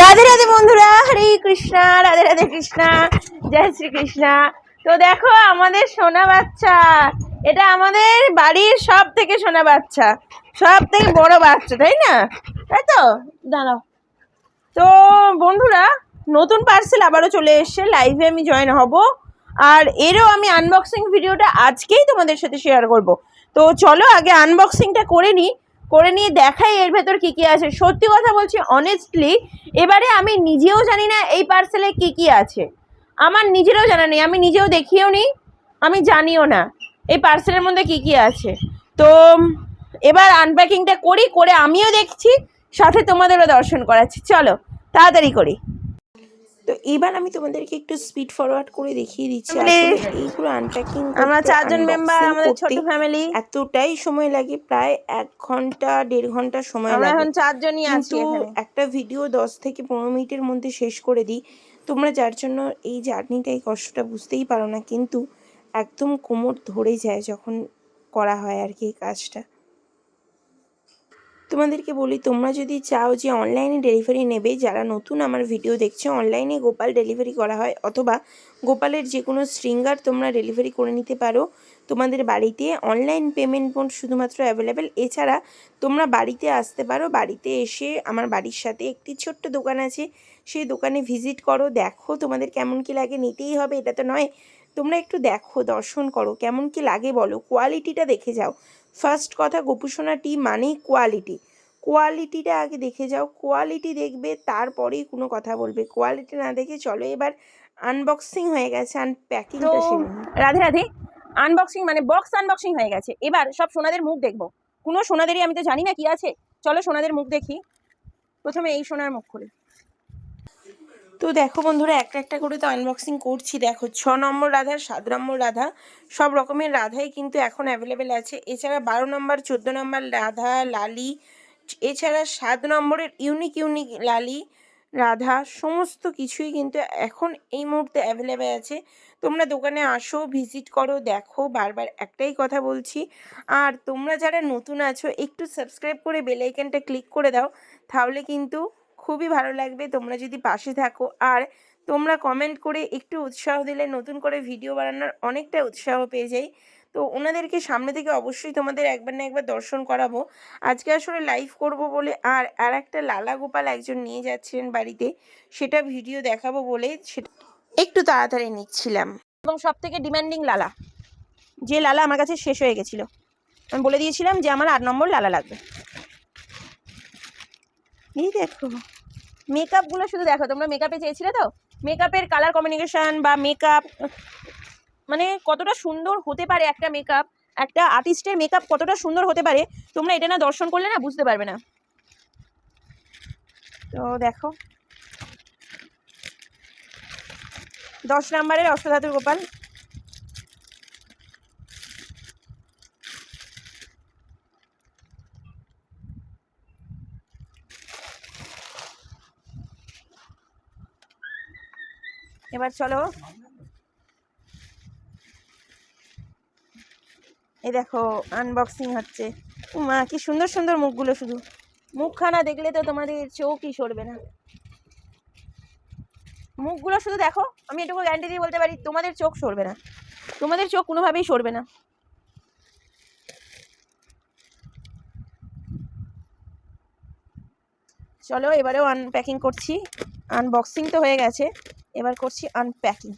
রাধে রাধে বন্ধুরা, হরে কৃষ্ণা, রাধে রাধে কৃষ্ণা, জয় শ্রী কৃষ্ণা। তো দেখো আমাদের সোনা বাচ্চা, এটা আমাদের বাড়ির সব থেকে সোনা বাচ্চা সব থেকে বড় বাচ্চা, তাই না? তাই তো? দাঁড়াও। তো বন্ধুরা, নতুন পার্সেল আবারও চলে এসছে লাইভে আমি জয়েন হব। আর এরও আমি আনবক্সিং ভিডিওটা আজকেই তোমাদের সাথে শেয়ার করব। তো চলো আগে আনবক্সিংটা করে নিই। করে নিয়ে দেখাই এর ভেতর কি কি আছে। সত্যি কথা বলছি অনেস্টলি এবারে আমি নিজেও জানি না এই পার্সেলে কি কি আছে। আমার নিজেরও জানা নেই, আমি নিজেও দেখিও নি, আমি জানিও না এই পার্সেলের মধ্যে কি কি আছে। তো, এবার আনপ্যাকিংটা করি, করে আমিও দেখছি, সাথে তোমাদেরও দর্শন করাচ্ছি। চলো, তাড়াতাড়ি করি। তো এবার আমি তোমাদেরকে একটু স্পিড ফরওয়ার্ড করে দেখিয়ে দিচ্ছি আসলে এইগুলো আনপ্যাকিং আমরা চারজন মেম্বার আমাদের ছোট ফ্যামিলি এতটাই সময় লাগে প্রায় এক ঘণ্টা দেড় ঘণ্টা সময় আমরা লাগে। এখন চারজনই আছি একটা ভিডিও দশ থেকে পনেরো মিনিটের মধ্যে শেষ করে দিই। তোমরা যার জন্য এই জার্নিটা এই কষ্টটা বুঝতেই পারো না কিন্তু একদম কোমর ধরে যায় যখন করা হয় আর কি এই কাজটা। তোমাদেরকে বলি, তোমরা যদি চাও যে অনলাইনে ডেলিভারি নেবে, যারা নতুন আমার ভিডিও দেখছে অনলাইনে গোপাল ডেলিভারি করা হয় অথবা গোপালের যে কোনো শৃঙ্গার তোমরা ডেলিভারি করে নিতে পারো। তোমাদের বাড়িতে অনলাইন পেমেন্ট মোড শুধুমাত্র অ্যাভেলেবেল এছাড়া তোমরা বাড়িতে আসতে পারো। বাড়িতে এসে আমার বাড়ির সাথে একটি ছোট্ট দোকান আছে। সেই দোকানে ভিজিট করো দেখো তোমাদের কেমন কি লাগে নিতেই হবে এটা তো নয়। তোমরা একটু দেখো দর্শন করো কেমন কি লাগে বলো কোয়ালিটিটা দেখে যাও। ফার্স্ট কথা গোপুসোনা টি মানেই কোয়ালিটি কোয়ালিটিটা আগে দেখে যাও কোয়ালিটি দেখবে তারপরেই কোনো কথা বলবে। কোয়ালিটি না দেখে চলো এবার আনবক্সিং হয়ে গেছে আনপ্যাকিংটা নিই। রাধে রাধে আনবক্সিং মানে বক্স আনবক্সিং হয়ে গেছে। এবার সব সোনাদের মুখ দেখব। কোনো সোনাদেরই আমি তো জানি না কি আছে। চলো সোনাদের মুখ দেখি। প্রথমে এই সোনার মুখ খুলে। তো দেখো বন্ধুরা, একটা একটা করে তো আনবক্সিং করছি। দেখো, ছ নম্বর রাধা, সাত নম্বর রাধা, সব রকমের রাধাই কিন্তু এখন অ্যাভেলেবেল আছে। এছাড়া বারো নম্বর, চোদ্দ নম্বর রাধা, লালি, এছাড়া সাত নম্বরের ইউনিক ইউনিক লালি, রাধা, সমস্ত কিছুই কিন্তু এখন এই মুহূর্তে অ্যাভেলেবেল আছে। তোমরা দোকানে আসো ভিজিট করো, দেখো, বারবার একটাই কথা বলছি। আর তোমরা যারা নতুন আছো, একটু সাবস্ক্রাইব করে বেল আইকনটা ক্লিক করে দাও, তাহলে কিন্তু খুবই ভালো লাগবে। তোমরা যদি পাশে থাকো। আর তোমরা কমেন্ট করে একটু উৎসাহ দিলে নতুন করে ভিডিও বানানোর অনেকটা উৎসাহ পেয়ে যাই। তো ওনাদেরকে সামনে থেকে অবশ্যই তোমাদের একবার না একবার দর্শন করাবো। আজকে আসলে লাইভ করব বলে আর আর একটা লালা গোপাল একজন নিয়ে যাচ্ছিলেন বাড়িতে। সেটা ভিডিও দেখাবো বলে সেটা একটু তাড়াতাড়ি নিচ্ছিলাম। এবং সব থেকে ডিমান্ডিং লালা। যে লালা আমার কাছে শেষ হয়ে গেছিল। আমি বলে দিয়েছিলাম যে আমার আট নম্বর লালা লাগবে। এই দেখো। মেকআপগুলো শুধু দেখো, তোমরা মেকআপে চেয়েছিলে তো? মেকআপের কালার কমিউনিকেশন বা মেকআপ মানে কতটা সুন্দর হতে পারে একটা মেকআপ একটা আর্টিস্টের মেকআপ কতটা সুন্দর হতে পারে, তোমরা এটা না দর্শন করলে না বুঝতে পারবে না। তো দেখো। দশ নম্বরের অষ্টধাতুর গোপাল। এবার চলো। এই দেখো আনবক্সিং হচ্ছে। মা কি সুন্দর সুন্দর মুখগুলো শুধু। মুখখানা দেখলে তো তোমাদের চোখই সরবে না। মুখগুলো শুধু দেখো, আমি এটুকু গ্যারান্টি দিয়ে বলতে পারি, তোমাদের চোখ সরবে না। তোমাদের চোখ কোনোভাবেই সরবে না। চলো, এবারেও আনপ্যাকিং করছি। আনবক্সিং তো হয়ে গেছে। এবার করছি আনপ্যাকিং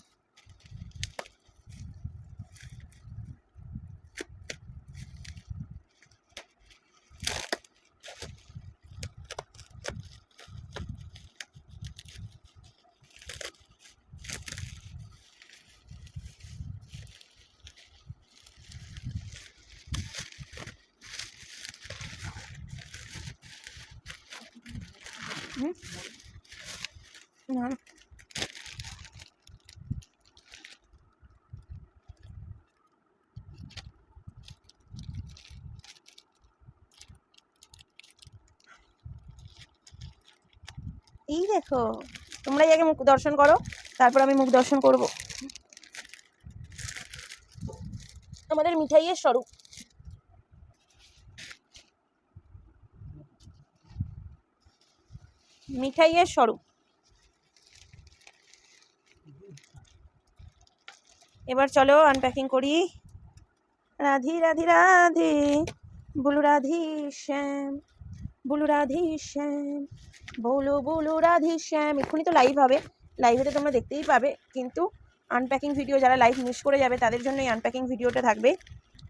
না। এই দেখো তোমরাই আগে মুখ দর্শন করো, তারপর আমি মুখ দর্শন করব। আমাদের মিঠাইয়ের স্বরূপ। মিঠাইয়ের স্বরূপ। এবার চলো আনপ্যাকিং করি। রাধি রাধি, রাধে, বলু রাধি শ্যাম, বলু রাধি শ্যাম। বলো বলো, রাধি শ্যাম, এক্ষুনি তো লাইভ হবে। লাইভে তো তোমরা দেখতেই পাবে। কিন্তু আনপ্যাকিং ভিডিও যারা লাইভ মিস করে যাবে, তাদের জন্য এই আনপ্যাকিং ভিডিওটা থাকবে।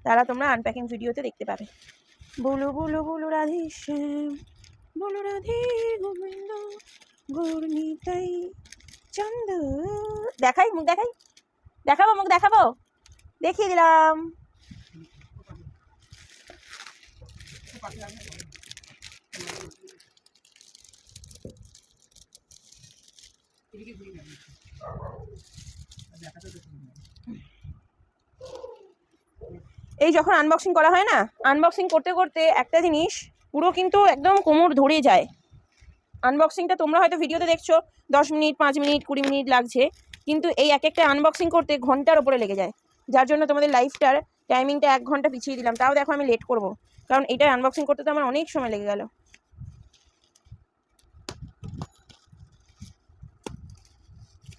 তারা তোমরা আনপ্যাকিং ভিডিওতে দেখতে পাবে। বলো বলো বলো, রাধি শ্যাম, বলো, রাধে গোবিন্দ, গুরনিতাই চন্দ। দেখাই মুখ, দেখাই। দেখাবো মুখ, দেখাবো। দেখিয়ে দিলাম। এই যখন আনবক্সিং করা হয় না আনবক্সিং করতে করতে একটা জিনিস পুরো কিন্তু একদম কোমর ধরে যায়। আনবক্সিংটা তোমরা হয়তো ভিডিওতে দেখছ, দশ মিনিট, পাঁচ মিনিট, কুড়ি মিনিট লাগছে, কিন্তু এই এক একটা আনবক্সিং করতে ঘণ্টার ওপরে লেগে যায়। যার জন্য তোমাদের লাইফটার টাইমিংটা এক ঘণ্টা পিছিয়ে দিলাম, তাও দেখো আমি লেট করব। কারণ এটা আনবক্সিং করতে তো আমার অনেক সময় লেগে গেল।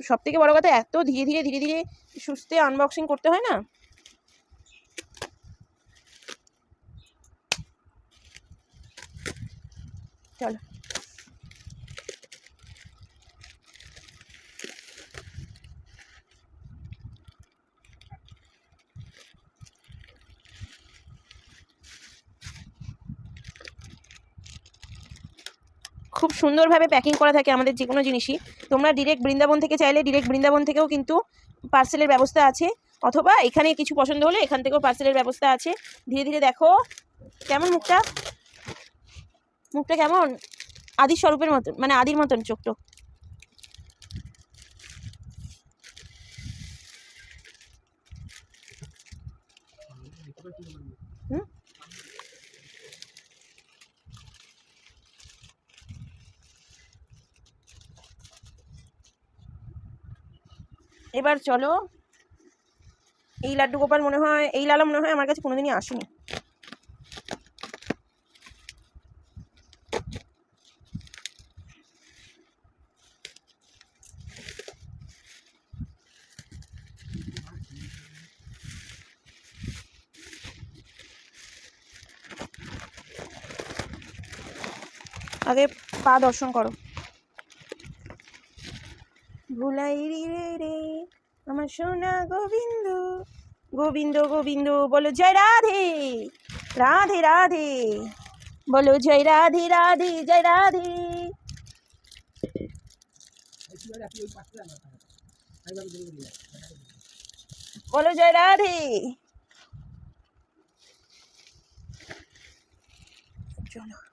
সব থেকে বড় কথা, এত ধীরে ধীরে ধীরে ধীরে সুস্থে আনবক্সিং করতে হয় না? চলো। খুব সুন্দরভাবে প্যাকিং করা থাকে আমাদের যে কোনো জিনিসই। তোমরা ডিরেক্ট বৃন্দাবন থেকে চাইলে ডিরেক্ট বৃন্দাবন থেকেও কিন্তু পার্সেলের ব্যবস্থা আছে। অথবা এখানে কিছু পছন্দ হলে এখান থেকেও পার্সেলের ব্যবস্থা আছে। ধীরে ধীরে দেখো, কেমন মুখটা? মুখটা কেমন? আদির স্বরূপের মতন মানে আদির মতন চোখটো হুম? এবার চলো। এই লাড্ডু গোপাল মনে হয়, এই লালা মনে হয় আমার কাছে কোনোদিনই আসেনি। আগে পা দর্শন করো। ভুলাই রে রে আমার সোনা গোবিন্দ গোবিন্দ গোবিন্দ, বলো জয় রাধে রাধে রাধে, বলো জয় রাধে রাধে, জয় রাধে। বলো জয় রাধে। চলো।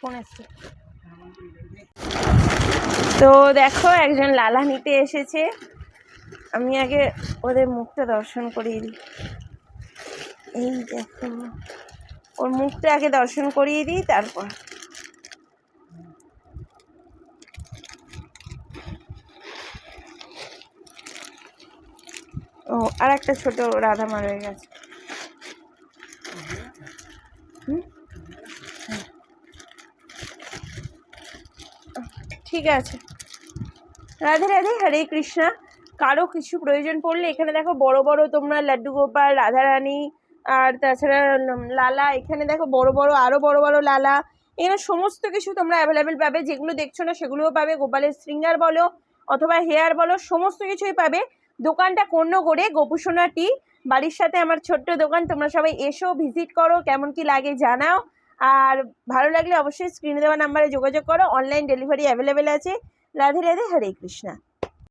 ফোন এসছে তো দেখো, একজন লালা নিতে এসেছে। আমি আগে ওদের মুখটা দর্শন করিয়ে দিই। এই দেখো, ওর মুখটা আগে দর্শন করিয়ে দিই, তারপর। ও আর একটা ছোট রাধা মা রয়ে গেছে। ঠিক আছে। রাধে রাধে, হরে কৃষ্ণা। কারও কিছু প্রয়োজন পড়লে এখানে দেখো বড় বড় তোমরা লাড্ডু গোপাল, রাধারানী, আর তাছাড়া লালা, এখানে দেখো বড় বড় আরও বড় বড় লালা। এখানে সমস্ত কিছু তোমরা অ্যাভেলেবেল পাবে। যেগুলো দেখছ না সেগুলোও পাবে। গোপালের শৃঙ্গার বলো, অথবা হেয়ার বলো, সমস্ত কিছুই পাবে। দোকানটা কর্ণগড়ে গোপুসোনা টি। বাড়ির সাথে আমার ছোট্ট দোকান। তোমরা সবাই এসো, ভিজিট করো। কেমন কি লাগে জানাও। আর ভালো লাগলে অবশ্যই স্ক্রিনে দেওয়া নাম্বারে যোগাযোগ করো। অনলাইন ডেলিভারি অ্যাভেলেবেল আছে। রাধে রাধে, হরে কৃষ্ণা।